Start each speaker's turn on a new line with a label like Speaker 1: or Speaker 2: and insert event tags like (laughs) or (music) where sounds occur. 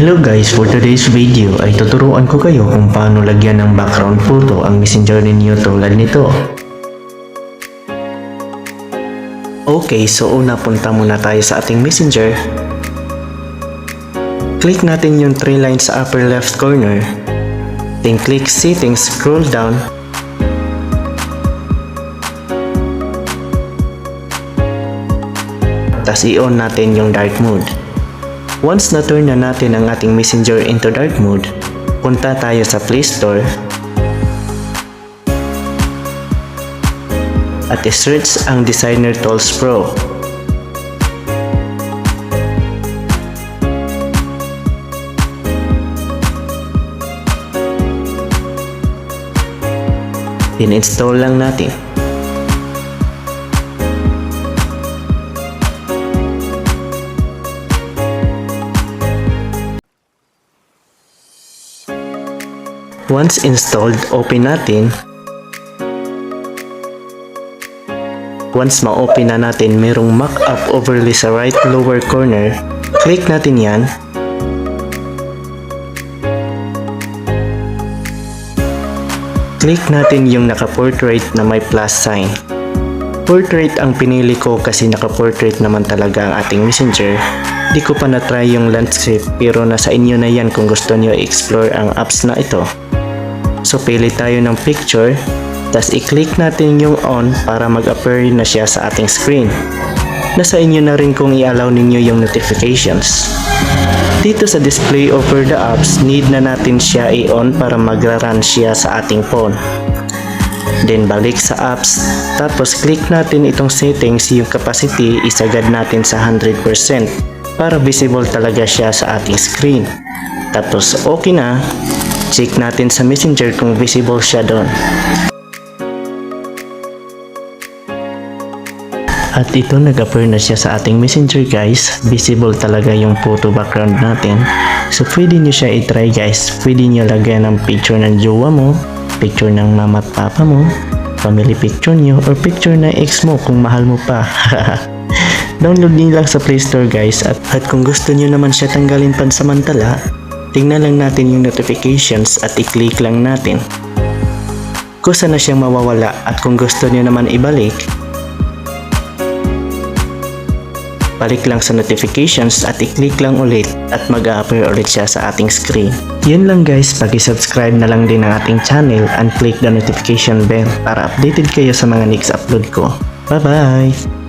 Speaker 1: Hello guys, for today's video ay tuturuan ko kayo kung paano lagyan ng background photo ang messenger ninyo tulad nito. Okay, so una punta muna tayo sa ating messenger. Click natin yung three lines sa upper left corner. Then click settings, scroll down. Tapos i-on natin yung dark mode. Once na turn na natin ang ating messenger into dark mode, punta tayo sa Play Store at i-search ang Designer Tools Pro. In-install lang natin. Once installed, open natin. Once ma-open na natin, merong mock-up overlay sa right lower corner. Click natin yan. Click natin yung naka-portrait na may plus sign. Portrait ang pinili ko kasi naka-portrait naman talaga ang ating messenger. Di ko pa na-try yung landscape pero nasa inyo na yan kung gusto nyo i-explore ang apps na ito. So pili tayo ng picture, tas i-click natin yung on para mag-appear na siya sa ating screen. Nasa inyo na rin kung i-allow ninyo yung notifications. Dito sa display over the apps, need na natin siya i-on para magra-run siya sa ating phone. Then balik sa apps, tapos click natin itong settings yung capacity isagad natin sa 100% para visible talaga siya sa ating screen. Tapos okay na, check natin sa messenger kung visible siya doon. At ito nag-appear na siya sa ating messenger guys. Visible talaga yung photo background natin. So pwede nyo siya i-try guys. Pwede nyo lagyan ng picture ng jowa mo, picture ng mama at papa mo, family picture nyo, or picture ng ex mo kung mahal mo pa. (laughs) Download nyo lang sa Play Store guys at, at kung gusto nyo naman siya tanggalin pansamantala, tingnan lang natin yung notifications at i-click lang natin. Kusa na siyang mawawala at kung gusto nyo naman ibalik, balik lang sa notifications at i-click lang ulit at mag-a-appear ulit siya sa ating screen. Yun lang guys, pag-subscribe na lang din ang ating channel and click the notification bell para updated kayo sa mga next upload ko. Bye bye!